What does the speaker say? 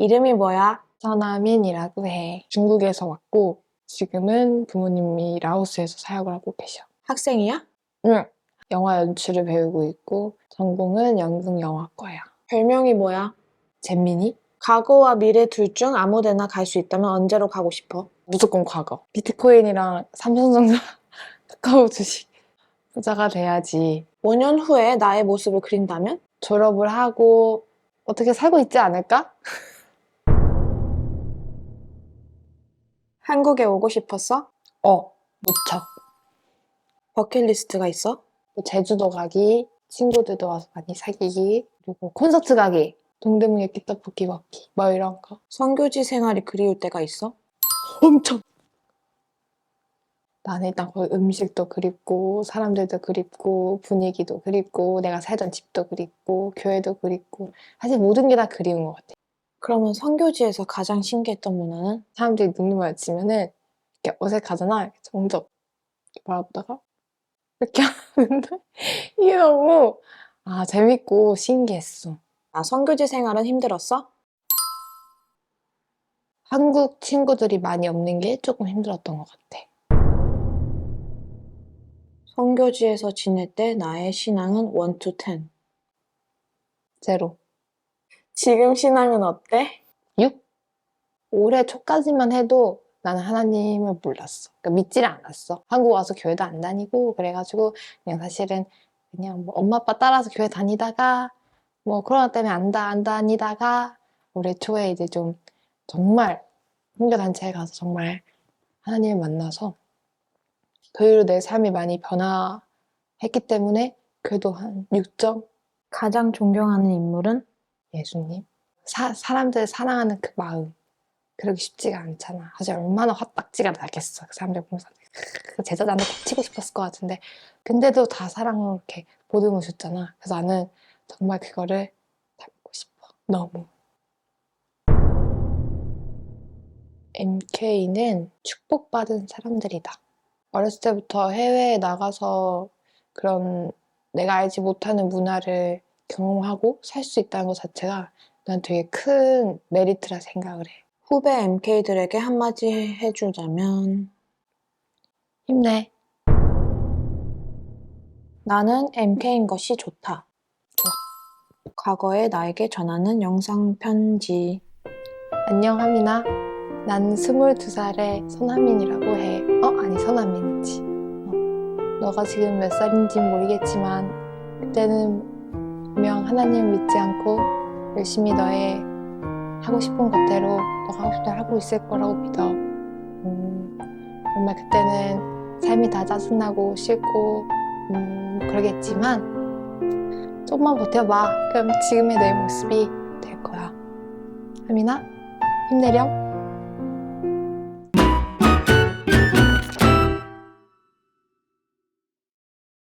이름이 뭐야? 서나민이라고 해. 중국에서 왔고 지금은 부모님이 라오스에서 사역을 하고 계셔. 학생이야? 응. 영화 연출을 배우고 있고 전공은 연극 영화과야. 별명이 뭐야? 잼민이? 과거와 미래 둘 중 아무 데나 갈 수 있다면 언제로 가고 싶어? 무조건 과거. 비트코인이랑 삼성전자 카카오 주식 부자가 돼야지. 5년 후에 나의 모습을 그린다면? 졸업을 하고 어떻게 살고 있지 않을까? 한국에 오고 싶었어? 어, 무척. 버킷리스트가 있어? 뭐 제주도 가기, 친구들도 와서 많이 사귀기, 그리고 콘서트 가기, 동대문에 떡볶이 먹기, 뭐 이런 거. 선교지 생활이 그리울 때가 있어? 엄청! 나는 일단 거기 음식도 그립고, 사람들도 그립고, 분위기도 그립고, 내가 살던 집도 그립고, 교회도 그립고, 사실 모든 게 다 그리운 것 같아. 그러면 선교지에서 가장 신기했던 문화는? 사람들이 눈을 마주치면은 이렇게 어색하잖아. 이렇게 정적 바라보다가 이렇게 하는데 이게 너무 아 재밌고 신기했어. 아, 선교지 생활은 힘들었어? 한국 친구들이 많이 없는 게 조금 힘들었던 것 같아. 선교지에서 지낼 때 나의 신앙은 1 to 10. 제로. 지금 신앙은 어때? 6? 올해 초까지만 해도 나는 하나님을 몰랐어. 그러니까 믿지를 않았어. 한국 와서 교회도 안 다니고 그래가지고 그냥 사실은 그냥 뭐 엄마 아빠 따라서 교회 다니다가 뭐 코로나 때문에 안, 다, 안 다니다가 올해 초에 이제 좀 정말 선교 단체에 가서 정말 하나님을 만나서 그 이후로 내 삶이 많이 변화했기 때문에 그래도 한 6점 가장 존경하는 인물은? 예수님. 사, 사람들 사랑하는 그 마음. 그러기 쉽지가 않잖아. 사실 얼마나 화딱지가 나겠어. 그 사람들 보면서. 그 제자들한테 치고 싶었을 것 같은데. 근데도 다 사랑으로 이렇게 보듬어 줬잖아. 그래서 나는 정말 그거를 닮고 싶어. 너무. MK는 축복받은 사람들이다. 어렸을 때부터 해외에 나가서 그런 내가 알지 못하는 문화를 경험하고 살 수 있다는 것 자체가 난 되게 큰 메리트라 생각을 해. 후배 MK들에게 한마디 해주자면 힘내. 나는 MK인 것이 좋다. 좋아. 과거에 나에게 전하는 영상 편지. 안녕 하민아. 난 22살의 선하민이라고 해. 어? 아니 선하민이지. 어. 너가 지금 몇 살인지 모르겠지만 그때는 분명 하나님을 믿지 않고 열심히 너의 하고 싶은 것대로 너가 하고 싶은 대로 하고 있을 거라고 믿어. 음, 정말 그때는 삶이 다 짜증나고 싫고 음, 그러겠지만 조금만 버텨봐. 그럼 지금의 내 모습이 될 거야. 하민아 힘내렴.